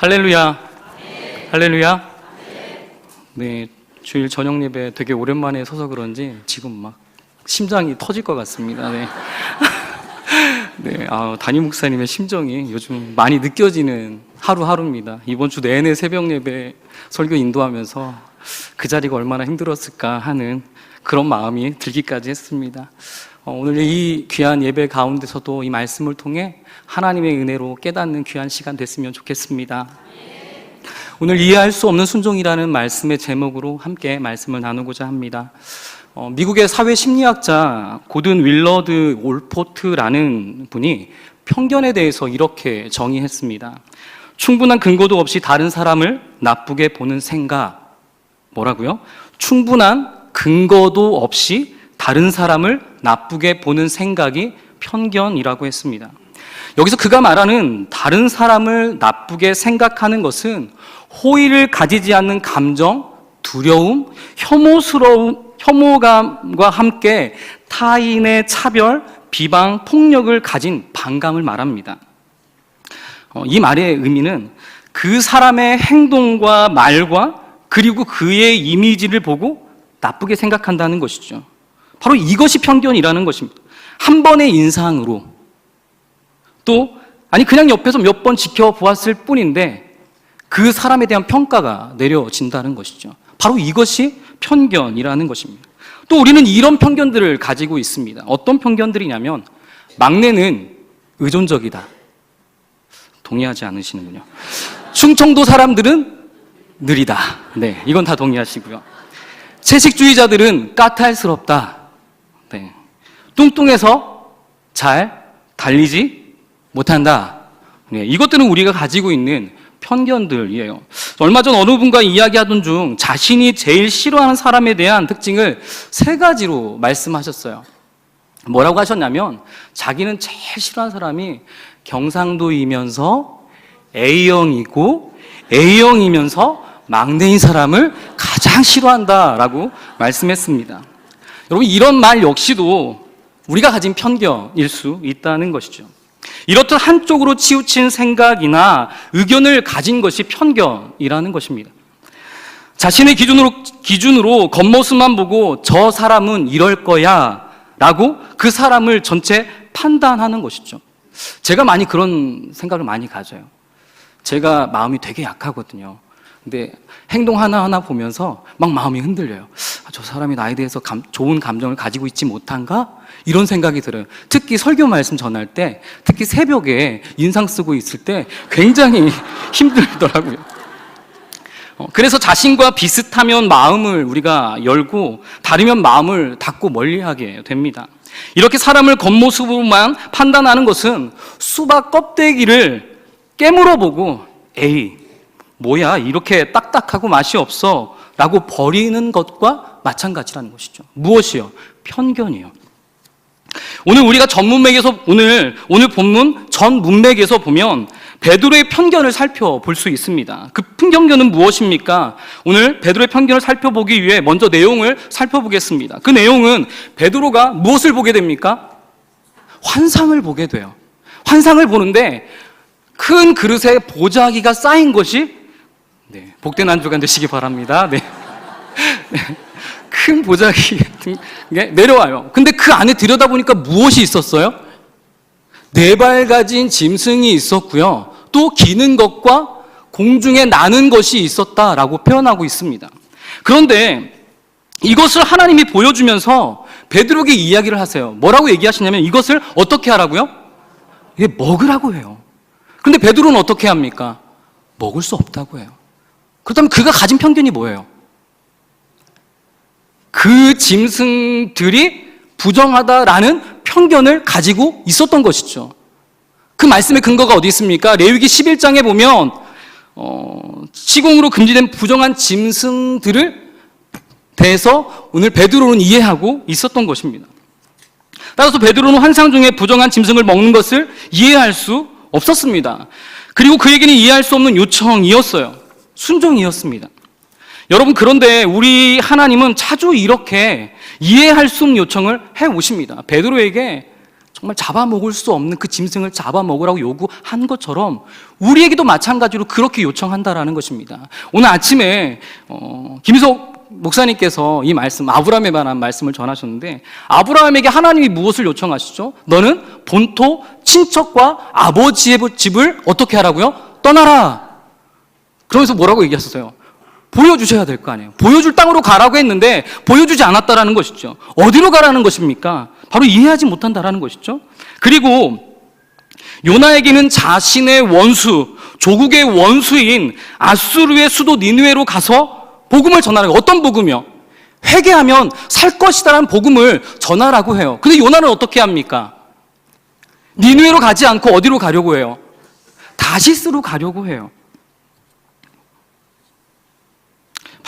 할렐루야. 할렐루야. 네, 주일 저녁 예배 되게 오랜만에 서서 그런지 지금 막 심장이 터질 것 같습니다. 네. 네, 아, 담임 목사님의 심정이 요즘 많이 느껴지는 하루하루입니다. 이번 주 내내 새벽 예배 설교 인도하면서 그 자리가 얼마나 힘들었을까 하는 그런 마음이 들기까지 했습니다. 어, 오늘 이 귀한 예배 가운데서도 이 말씀을 통해 하나님의 은혜로 깨닫는 귀한 시간 됐으면 좋겠습니다. 오늘 이해할 수 없는 순종이라는 말씀의 제목으로 함께 말씀을 나누고자 합니다. 어, 미국의 사회 심리학자 고든 윌러드 올포트라는 분이 편견에 대해서 이렇게 정의했습니다. 충분한 근거도 없이 다른 사람을 나쁘게 보는 생각. 뭐라고요? 충분한 근거도 없이 다른 사람을 나쁘게 보는 생각이 편견이라고 했습니다. 여기서 그가 말하는 다른 사람을 나쁘게 생각하는 것은 호의를 가지지 않는 감정, 두려움, 혐오스러움, 혐오감과 함께 타인의 차별, 비방, 폭력을 가진 반감을 말합니다. 어, 이 말의 의미는 그 사람의 행동과 말과 그리고 그의 이미지를 보고 나쁘게 생각한다는 것이죠. 바로 이것이 편견이라는 것입니다. 한 번의 인상으로 또 아니 그냥 옆에서 몇 번 지켜보았을 뿐인데 그 사람에 대한 평가가 내려진다는 것이죠. 바로 이것이 편견이라는 것입니다. 또 우리는 이런 편견들을 가지고 있습니다. 어떤 편견들이냐면 막내는 의존적이다. 동의하지 않으시는군요. 충청도 사람들은 느리다. 네, 이건 다 동의하시고요. 채식주의자들은 까탈스럽다. 네. 뚱뚱해서 잘 달리지 못한다. 네, 이것들은 우리가 가지고 있는 편견들이에요. 얼마 전 어느 분과 이야기하던 중 자신이 제일 싫어하는 사람에 대한 특징을 세 가지로 말씀하셨어요. 뭐라고 하셨냐면 자기는 제일 싫어하는 사람이 경상도이면서 A형이고 A형이면서 막내인 사람을 가장 싫어한다라고 말씀했습니다. 여러분 이런 말 역시도 우리가 가진 편견일 수 있다는 것이죠. 이렇듯 한쪽으로 치우친 생각이나 의견을 가진 것이 편견이라는 것입니다. 자신의 기준으로, 기준으로 겉모습만 보고 저 사람은 이럴 거야 라고 그 사람을 전체 판단하는 것이죠. 제가 많이 그런 생각을 많이 가져요. 제가 마음이 되게 약하거든요. 근데 행동 하나하나 보면서 막 마음이 흔들려요. 아, 저 사람이 나에 대해서 감, 좋은 감정을 가지고 있지 못한가? 이런 생각이 들어요. 특히 설교 말씀 전할 때, 특히 새벽에 인상 쓰고 있을 때 굉장히 힘들더라고요. 어, 그래서 자신과 비슷하면 마음을 우리가 열고 다르면 마음을 닫고 멀리하게 됩니다. 이렇게 사람을 겉모습으로만 판단하는 것은 수박 껍데기를 깨물어 보고 에이 뭐야 이렇게 딱딱하고 맛이 없어 라고 버리는 것과 마찬가지라는 것이죠. 무엇이요? 편견이요. 오늘 우리가 전 문맥에서 오늘 오늘 본문 전 문맥에서 보면 베드로의 편견을 살펴볼 수 있습니다. 그 편견은 무엇입니까? 오늘 베드로의 편견을 살펴보기 위해 먼저 내용을 살펴보겠습니다. 그 내용은 베드로가 무엇을 보게 됩니까? 환상을 보게 돼요. 환상을 보는데 큰 그릇에 보자기가 쌓인 것이 네, 복된 한 주간 되시기 바랍니다. 네. 네. 큰 보자기 내려와요. 근데 그 안에 들여다보니까 무엇이 있었어요? 네 발 가진 짐승이 있었고요. 또 기는 것과 공중에 나는 것이 있었다라고 표현하고 있습니다. 그런데 이것을 하나님이 보여주면서 베드로에게 이야기를 하세요. 뭐라고 얘기하시냐면 이것을 어떻게 하라고요? 이게 먹으라고 해요. 근데 베드로는 어떻게 합니까? 먹을 수 없다고 해요. 그렇다면 그가 가진 편견이 뭐예요? 그 짐승들이 부정하다라는 편견을 가지고 있었던 것이죠. 그 말씀의 근거가 어디 있습니까? 레위기 11장에 보면 어, 시공으로 금지된 부정한 짐승들을 대해서 오늘 베드로는 이해하고 있었던 것입니다. 따라서 베드로는 환상 중에 부정한 짐승을 먹는 것을 이해할 수 없었습니다. 그리고 그에게는 이해할 수 없는 요청이었어요. 순종이었습니다. 여러분, 그런데 우리 하나님은 자주 이렇게 이해할 수 없는 요청을 해 오십니다. 베드로에게 정말 잡아먹을 수 없는 그 짐승을 잡아먹으라고 요구한 것처럼 우리에게도 마찬가지로 그렇게 요청한다라는 것입니다. 오늘 아침에 어, 김희석 목사님께서 이 말씀 아브라함에 관한 말씀을 전하셨는데 아브라함에게 하나님이 무엇을 요청하시죠? 너는 본토 친척과 아버지의 집을 어떻게 하라고요? 떠나라. 그러면서 뭐라고 얘기하셨어요? 보여주셔야 될 거 아니에요. 보여줄 땅으로 가라고 했는데 보여주지 않았다라는 것이죠. 어디로 가라는 것입니까? 바로 이해하지 못한다라는 것이죠. 그리고 요나에게는 자신의 원수, 조국의 원수인 아수르의 수도 니누에로 가서 복음을 전하라고 어떤 복음이요? 회개하면 살 것이다라는 복음을 전하라고 해요. 근데 요나는 어떻게 합니까? 니누에로 가지 않고 어디로 가려고 해요? 다시스로 가려고 해요.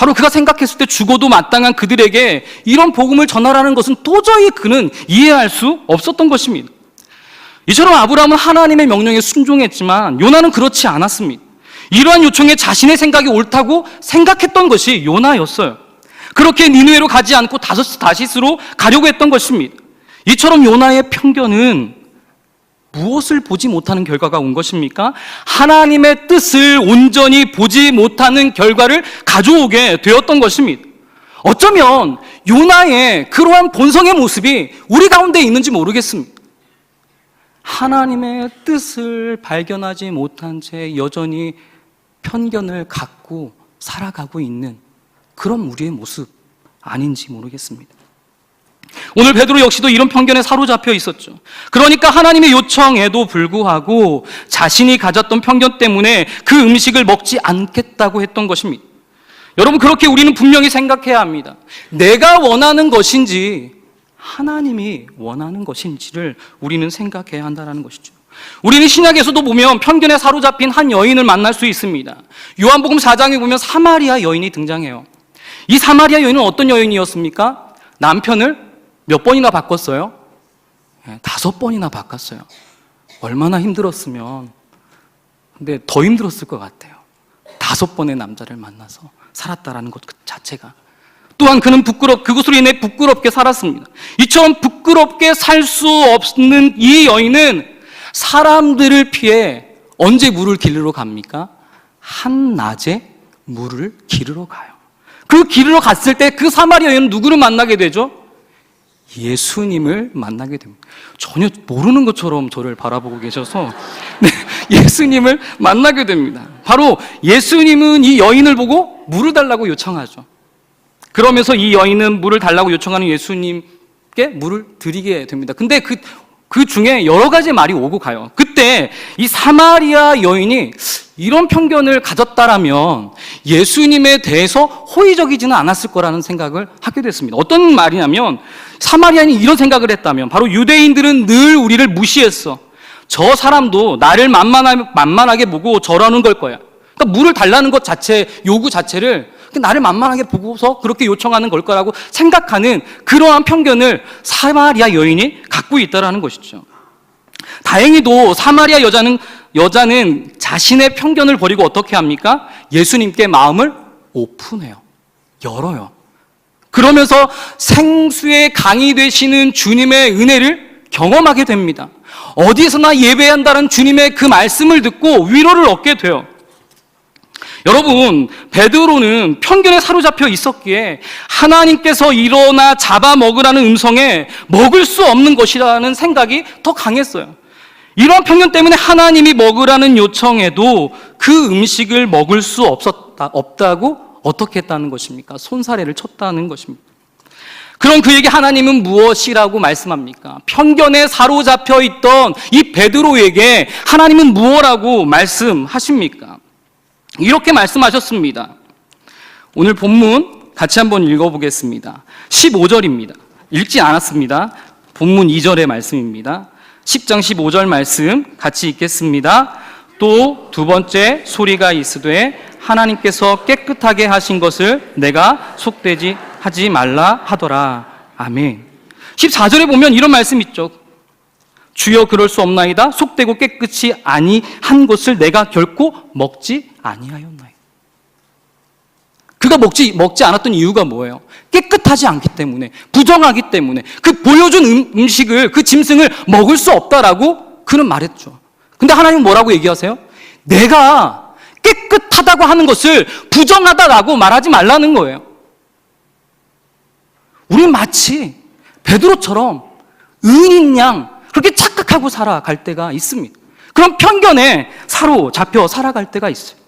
바로 그가 생각했을 때 죽어도 마땅한 그들에게 이런 복음을 전하라는 것은 도저히 그는 이해할 수 없었던 것입니다. 이처럼 아브라함은 하나님의 명령에 순종했지만 요나는 그렇지 않았습니다. 이러한 요청에 자신의 생각이 옳다고 생각했던 것이 요나였어요. 그렇게 니누에로 가지 않고 다시스로 가려고 했던 것입니다. 이처럼 요나의 편견은 무엇을 보지 못하는 결과가 온 것입니까? 하나님의 뜻을 온전히 보지 못하는 결과를 가져오게 되었던 것입니다. 어쩌면 요나의 그러한 본성의 모습이 우리 가운데 있는지 모르겠습니다. 하나님의 뜻을 발견하지 못한 채 여전히 편견을 갖고 살아가고 있는 그런 우리의 모습 아닌지 모르겠습니다. 오늘 베드로 역시도 이런 편견에 사로잡혀 있었죠. 그러니까 하나님의 요청에도 불구하고 자신이 가졌던 편견 때문에 그 음식을 먹지 않겠다고 했던 것입니다. 여러분 그렇게 우리는 분명히 생각해야 합니다. 내가 원하는 것인지 하나님이 원하는 것인지를 우리는 생각해야 한다는 것이죠. 우리는 신약에서도 보면 편견에 사로잡힌 한 여인을 만날 수 있습니다. 요한복음 4장에 보면 사마리아 여인이 등장해요. 이 사마리아 여인은 어떤 여인이었습니까? 남편을 몇 번이나 바꿨어요? 예, 다섯 번이나 바꿨어요. 얼마나 힘들었으면, 근데 더 힘들었을 것 같아요. 다섯 번의 남자를 만나서 살았다라는 것 자체가. 또한 그는 부끄럽, 그것으로 인해 부끄럽게 살았습니다. 이처럼 부끄럽게 살 수 없는 이 여인은 사람들을 피해 언제 물을 기르러 갑니까? 한낮에 물을 기르러 가요. 그 기르러 갔을 때 그 사마리아 여인은 누구를 만나게 되죠? 예수님을 만나게 됩니다. 전혀 모르는 것처럼 저를 바라보고 계셔서 네, 예수님을 만나게 됩니다. 바로 예수님은 이 여인을 보고 물을 달라고 요청하죠. 그러면서 이 여인은 물을 달라고 요청하는 예수님께 물을 드리게 됩니다. 근데 그, 그 중에 여러 가지 말이 오고 가요. 그 때 이 사마리아 여인이 이런 편견을 가졌다라면 예수님에 대해서 호의적이지는 않았을 거라는 생각을 하게 됐습니다. 어떤 말이냐면 사마리아인이 이런 생각을 했다면 바로 유대인들은 늘 우리를 무시했어. 저 사람도 나를 만만하게 보고 저러는 걸 거야. 그러니까 물을 달라는 것 자체, 요구 자체를 나를 만만하게 보고서 그렇게 요청하는 걸 거라고 생각하는 그러한 편견을 사마리아 여인이 갖고 있다라는 것이죠. 다행히도 사마리아 여자는 여자는 자신의 편견을 버리고 어떻게 합니까? 예수님께 마음을 오픈해요. 열어요. 그러면서 생수의 강이 되시는 주님의 은혜를 경험하게 됩니다. 어디서나 예배한다는 주님의 그 말씀을 듣고 위로를 얻게 돼요. 여러분, 베드로는 편견에 사로잡혀 있었기에 하나님께서 일어나 잡아먹으라는 음성에 먹을 수 없는 것이라는 생각이 더 강했어요. 이런 편견 때문에 하나님이 먹으라는 요청에도 그 음식을 먹을 수 없었다, 없다고 어떻게 했다는 것입니까? 손사래를 쳤다는 것입니다. 그럼 그에게 하나님은 무엇이라고 말씀합니까? 편견에 사로잡혀 있던 이 베드로에게 하나님은 무엇라고 말씀하십니까? 이렇게 말씀하셨습니다. 오늘 본문 같이 한번 읽어보겠습니다. 15절입니다. 읽지 않았습니다. 본문 2절의 말씀입니다. 10장 15절 말씀 같이 읽겠습니다. 또 두 번째 소리가 있으되 하나님께서 깨끗하게 하신 것을 내가 속되지 하지 말라 하더라. 아멘. 14절에 보면 이런 말씀 있죠. 주여 그럴 수 없나이다. 속되고 깨끗이 아니한 것을 내가 결코 먹지 아니하였나이다. 그가 먹지, 먹지 않았던 이유가 뭐예요? 깨끗하지 않기 때문에, 부정하기 때문에, 그 보여준 음, 음식을, 그 짐승을 먹을 수 없다라고 그는 말했죠. 근데 하나님은 뭐라고 얘기하세요? 내가 깨끗하다고 하는 것을 부정하다라고 말하지 말라는 거예요. 우리는 마치 베드로처럼 의인인 양 그렇게 착각하고 살아갈 때가 있습니다. 그런 편견에 사로잡혀 살아갈 때가 있어요.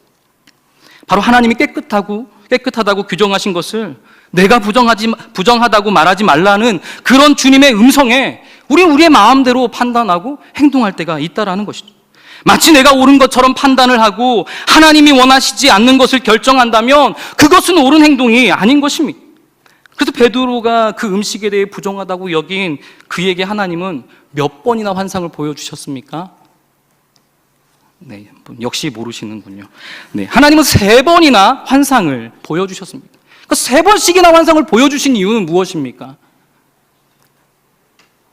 바로 하나님이 깨끗하고 깨끗하다고 규정하신 것을 내가 부정하지 부정하다고 말하지 말라는 그런 주님의 음성에 우리 우리의 마음대로 판단하고 행동할 때가 있다라는 것이죠. 마치 내가 옳은 것처럼 판단을 하고 하나님이 원하시지 않는 것을 결정한다면 그것은 옳은 행동이 아닌 것입니다. 그래서 베드로가 그 음식에 대해 부정하다고 여긴 그에게 하나님은 몇 번이나 환상을 보여주셨습니까? 네, 역시 모르시는군요. 네, 하나님은 세 번이나 환상을 보여주셨습니다. 그러니까 세 번씩이나 환상을 보여주신 이유는 무엇입니까?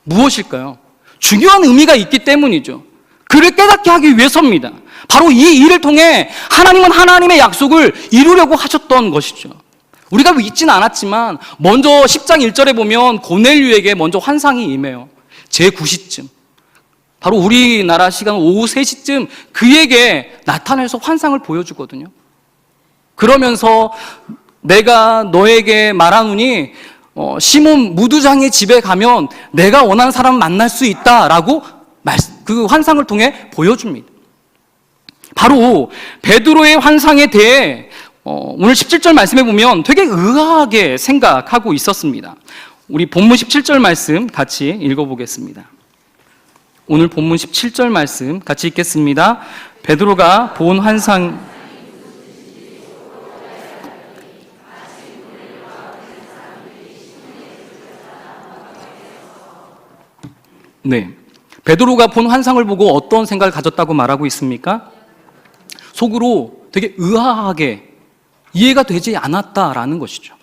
무엇일까요? 중요한 의미가 있기 때문이죠. 그를 깨닫게 하기 위해서입니다. 바로 이 일을 통해 하나님은 하나님의 약속을 이루려고 하셨던 것이죠. 우리가 믿지는 않았지만 먼저 10장 1절에 보면 고넬류에게 먼저 환상이 임해요. 제9시쯤. 바로 우리나라 시간 오후 3시쯤 그에게 나타나서 환상을 보여주거든요. 그러면서 내가 너에게 말하노니 어, 시몬 무두장의 집에 가면 내가 원하는 사람 만날 수 있다라고 그 환상을 통해 보여줍니다. 바로 베드로의 환상에 대해 어, 오늘 17절 말씀에 보면 되게 의아하게 생각하고 있었습니다. 우리 본문 17절 말씀 같이 읽어보겠습니다. 오늘 본문 17절 말씀 같이 읽겠습니다. 베드로가 본 환상 네. 베드로가 본 환상을 보고 어떤 생각을 가졌다고 말하고 있습니까? 속으로 되게 의아하게 이해가 되지 않았다라는 것이죠.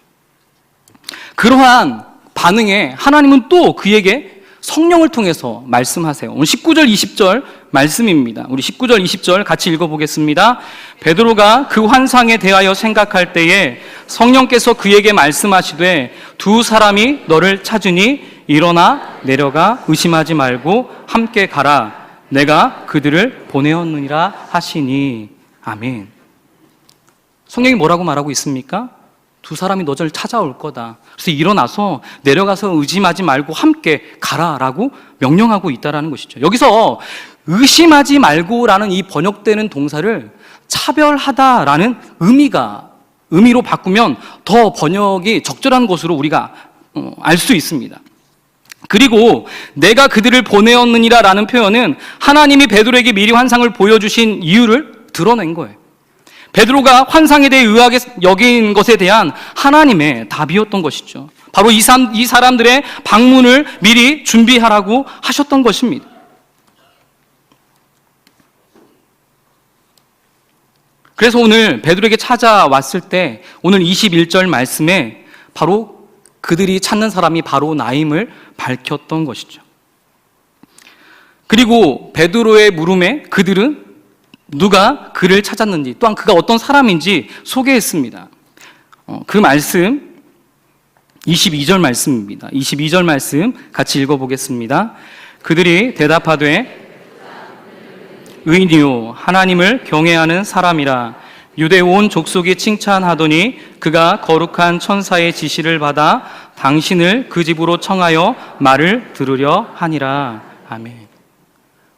그러한 반응에 하나님은 또 그에게 성령을 통해서 말씀하세요. 오늘 19절, 20절 말씀입니다. 우리 19절, 20절 같이 읽어 보겠습니다. 베드로가 그 환상에 대하여 생각할 때에 성령께서 그에게 말씀하시되 두 사람이 너를 찾으니 일어나 내려가 의심하지 말고 함께 가라. 내가 그들을 보내었느니라 하시니. 아멘. 성령이 뭐라고 말하고 있습니까? 두 사람이 너를 찾아올 거다. 그래서 일어나서 내려가서 의심하지 말고 함께 가라라고 명령하고 있다라는 것이죠. 여기서 의심하지 말고라는 이 번역되는 동사를 차별하다라는 의미가 의미로 바꾸면 더 번역이 적절한 것으로 우리가 어, 알수 있습니다. 그리고 내가 그들을 보내었느니라라는 표현은 하나님이 베드로에게 미리 환상을 보여주신 이유를 드러낸 거예요. 베드로가 환상에 대해 의하게 여긴 것에 대한 하나님의 답이었던 것이죠. 바로 이, 사람, 이 사람들의 방문을 미리 준비하라고 하셨던 것입니다. 그래서 오늘 베드로에게 찾아왔을 때 오늘 21절 말씀에 바로 그들이 찾는 사람이 바로 나임을 밝혔던 것이죠. 그리고 베드로의 물음에 그들은 누가 그를 찾았는지 또한 그가 어떤 사람인지 소개했습니다. 어, 그 말씀 22절 말씀입니다. 22절 말씀 같이 읽어보겠습니다. 그들이 대답하되 의인이요 하나님을 경외하는 사람이라 유대 온 족속이 칭찬하더니 그가 거룩한 천사의 지시를 받아 당신을 그 집으로 청하여 말을 들으려 하니라. 아멘.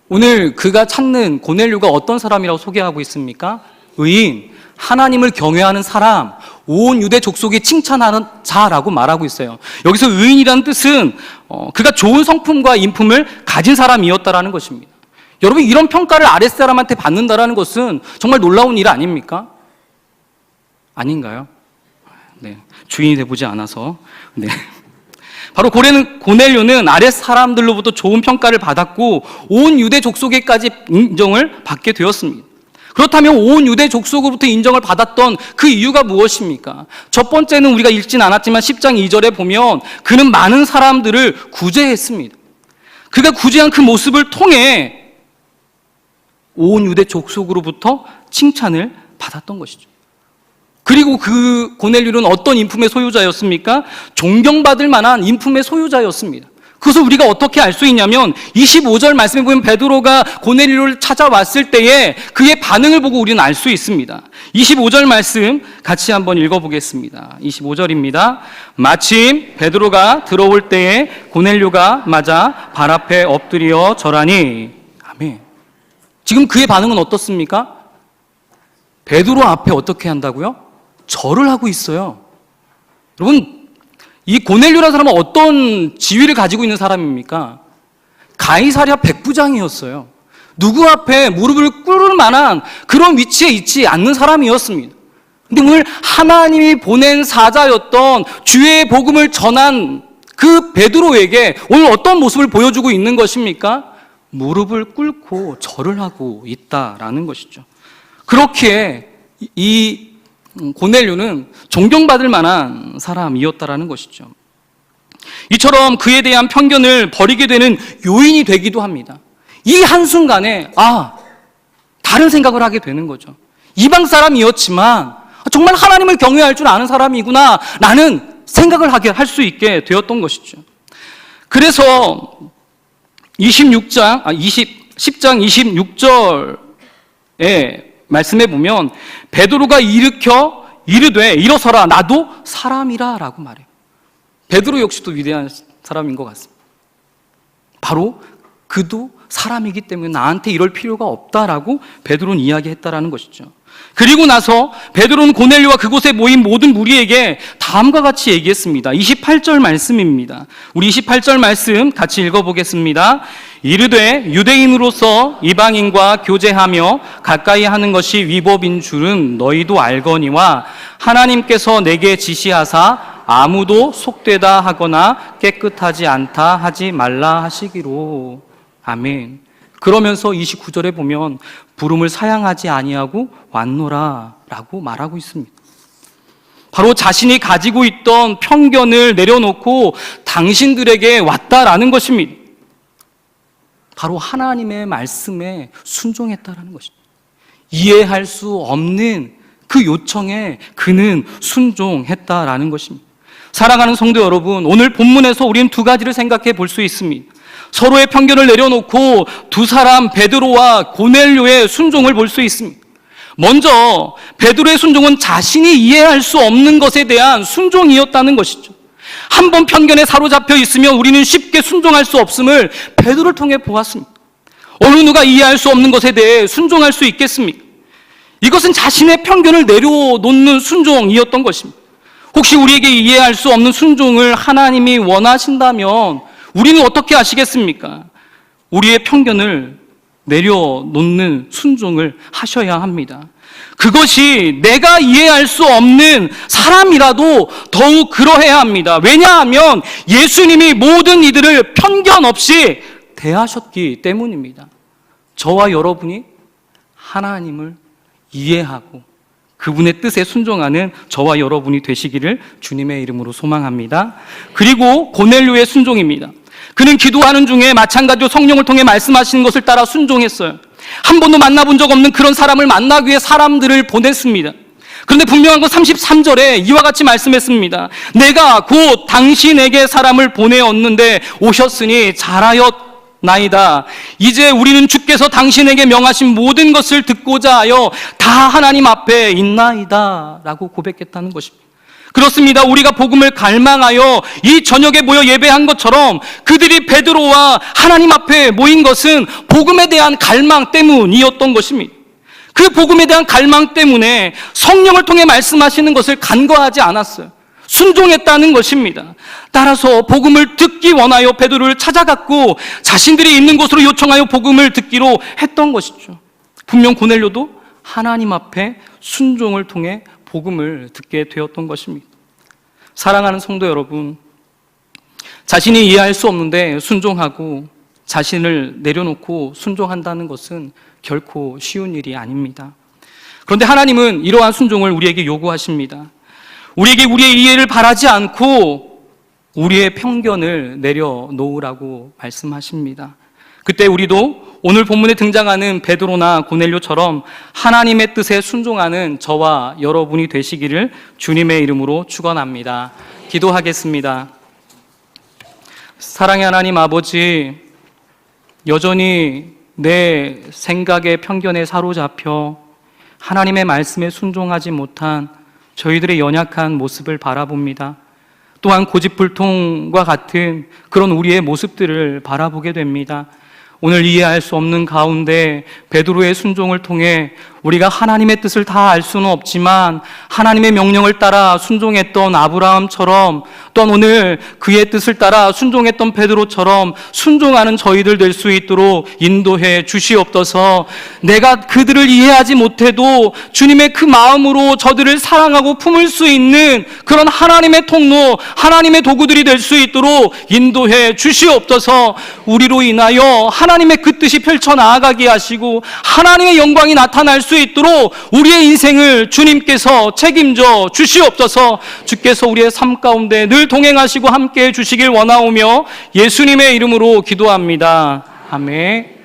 오늘 그가 찾는 고넬류가 어떤 사람이라고 소개하고 있습니까? 의인, 하나님을 경외하는 사람, 온 유대 족속이 칭찬하는 자라고 말하고 있어요. 여기서 의인이라는 뜻은 어, 그가 좋은 성품과 인품을 가진 사람이었다라는 것입니다. 여러분 이런 평가를 아랫사람한테 받는다라는 것은 정말 놀라운 일 아닙니까? 아닌가요? 네. 주인이 돼 보지 않아서. 네. 바로 고레는, 고넬료는 아랫 사람들로부터 좋은 평가를 받았고 온 유대 족속에까지 인정을 받게 되었습니다. 그렇다면 온 유대 족속으로부터 인정을 받았던 그 이유가 무엇입니까? 첫 번째는 우리가 읽진 않았지만 10장 2절에 보면 그는 많은 사람들을 구제했습니다. 그가 구제한 그 모습을 통해 온 유대 족속으로부터 칭찬을 받았던 것이죠. 그리고 그 고넬료는 어떤 인품의 소유자였습니까? 존경받을 만한 인품의 소유자였습니다. 그것을 우리가 어떻게 알 수 있냐면 25절 말씀에 보면 베드로가 고넬료를 찾아왔을 때에 그의 반응을 보고 우리는 알 수 있습니다. 25절 말씀 같이 한번 읽어보겠습니다. 25절입니다. 마침 베드로가 들어올 때에 고넬료가 맞아 발 앞에 엎드려 절하니 아멘. 지금 그의 반응은 어떻습니까? 베드로 앞에 어떻게 한다고요? 절을 하고 있어요. 여러분 이 고넬료라는 사람은 어떤 지위를 가지고 있는 사람입니까? 가이사랴 백부장이었어요. 누구 앞에 무릎을 꿇을 만한 그런 위치에 있지 않는 사람이었습니다. 근데 오늘 하나님이 보낸 사자였던 주의 복음을 전한 그 베드로에게 오늘 어떤 모습을 보여주고 있는 것입니까? 무릎을 꿇고 절을 하고 있다라는 것이죠. 그렇게 이 고넬료는 존경받을 만한 사람이었다라는 것이죠. 이처럼 그에 대한 편견을 버리게 되는 요인이 되기도 합니다. 이 한순간에, 아, 다른 생각을 하게 되는 거죠. 이방 사람이었지만, 정말 하나님을 경외할 줄 아는 사람이구나, 라는 생각을 하게 할 수 있게 되었던 것이죠. 그래서 26장, 아, 20, 10장 26절에 말씀해 보면 베드로가 일으켜 이르되 일어서라 나도 사람이라라고 말해요. 베드로 역시도 위대한 사람인 것 같습니다. 바로 그도 사람이기 때문에 나한테 이럴 필요가 없다라고 베드로는 이야기했다라는 것이죠. 그리고 나서 베드로는 고넬료와 그곳에 모인 모든 무리에게 다음과 같이 얘기했습니다. 28절 말씀입니다. 우리 28절 말씀 같이 읽어보겠습니다. 이르되 유대인으로서 이방인과 교제하며 가까이 하는 것이 위법인 줄은 너희도 알거니와 하나님께서 내게 지시하사 아무도 속되다 하거나 깨끗하지 않다 하지 말라 하시기로. 아멘. 그러면서 29절에 보면 부름을 사양하지 아니하고 왔노라라고 말하고 있습니다. 바로 자신이 가지고 있던 편견을 내려놓고 당신들에게 왔다라는 것입니다. 바로 하나님의 말씀에 순종했다라는 것입니다. 이해할 수 없는 그 요청에 그는 순종했다라는 것입니다. 사랑하는 성도 여러분, 오늘 본문에서 우리는 두 가지를 생각해 볼 수 있습니다. 서로의 편견을 내려놓고 두 사람 베드로와 고넬료의 순종을 볼 수 있습니다. 먼저 베드로의 순종은 자신이 이해할 수 없는 것에 대한 순종이었다는 것이죠. 한 번 편견에 사로잡혀 있으면 우리는 쉽게 순종할 수 없음을 베드로를 통해 보았습니다. 어느 누가 이해할 수 없는 것에 대해 순종할 수 있겠습니까? 이것은 자신의 편견을 내려놓는 순종이었던 것입니다. 혹시 우리에게 이해할 수 없는 순종을 하나님이 원하신다면 우리는 어떻게 하시겠습니까? 우리의 편견을 내려놓는 순종을 하셔야 합니다. 그것이 내가 이해할 수 없는 사람이라도 더욱 그러해야 합니다. 왜냐하면 예수님이 모든 이들을 편견 없이 대하셨기 때문입니다. 저와 여러분이 하나님을 이해하고 그분의 뜻에 순종하는 저와 여러분이 되시기를 주님의 이름으로 소망합니다. 그리고 고넬료의 순종입니다. 그는 기도하는 중에 마찬가지로 성령을 통해 말씀하시는 것을 따라 순종했어요. 한 번도 만나본 적 없는 그런 사람을 만나기 위해 사람들을 보냈습니다. 그런데 분명한 건 33절에 이와 같이 말씀했습니다. 내가 곧 당신에게 사람을 보내었는데 오셨으니 잘하였 나이다. 이제 우리는 주께서 당신에게 명하신 모든 것을 듣고자 하여 다 하나님 앞에 있나이다. 라고 고백했다는 것입니다. 그렇습니다. 우리가 복음을 갈망하여 이 저녁에 모여 예배한 것처럼 그들이 베드로와 하나님 앞에 모인 것은 복음에 대한 갈망 때문이었던 것입니다. 그 복음에 대한 갈망 때문에 성령을 통해 말씀하시는 것을 간과하지 않았어요. 순종했다는 것입니다. 따라서 복음을 듣기 원하여 베드로를 찾아갔고 자신들이 있는 곳으로 요청하여 복음을 듣기로 했던 것이죠. 분명 고넬료도 하나님 앞에 순종을 통해 복음을 듣게 되었던 것입니다. 사랑하는 성도 여러분, 자신이 이해할 수 없는데 순종하고 자신을 내려놓고 순종한다는 것은 결코 쉬운 일이 아닙니다. 그런데 하나님은 이러한 순종을 우리에게 요구하십니다. 우리에게 우리의 이해를 바라지 않고 우리의 편견을 내려놓으라고 말씀하십니다. 그때 우리도 오늘 본문에 등장하는 베드로나 고넬료처럼 하나님의 뜻에 순종하는 저와 여러분이 되시기를 주님의 이름으로 축원합니다. 기도하겠습니다. 사랑의 하나님 아버지 여전히 내 생각의 편견에 사로잡혀 하나님의 말씀에 순종하지 못한 저희들의 연약한 모습을 바라봅니다. 또한 고집불통과 같은 그런 우리의 모습들을 바라보게 됩니다. 오늘 이해할 수 없는 가운데 베드로의 순종을 통해 우리가 하나님의 뜻을 다 알 수는 없지만 하나님의 명령을 따라 순종했던 아브라함처럼 또한 오늘 그의 뜻을 따라 순종했던 베드로처럼 순종하는 저희들 될 수 있도록 인도해 주시옵소서. 내가 그들을 이해하지 못해도 주님의 그 마음으로 저들을 사랑하고 품을 수 있는 그런 하나님의 통로, 하나님의 도구들이 될 수 있도록 인도해 주시옵소서. 우리로 인하여 하나님의 그 뜻이 펼쳐 나아가게 하시고 하나님의 영광이 나타날 수 있도록 우리의 인생을 주님께서 책임져 주시옵소서 주께서 우리의 삶 가운데 늘 동행하시고 함께 해 주시길 원하오며 예수님의 이름으로 기도합니다. 아멘.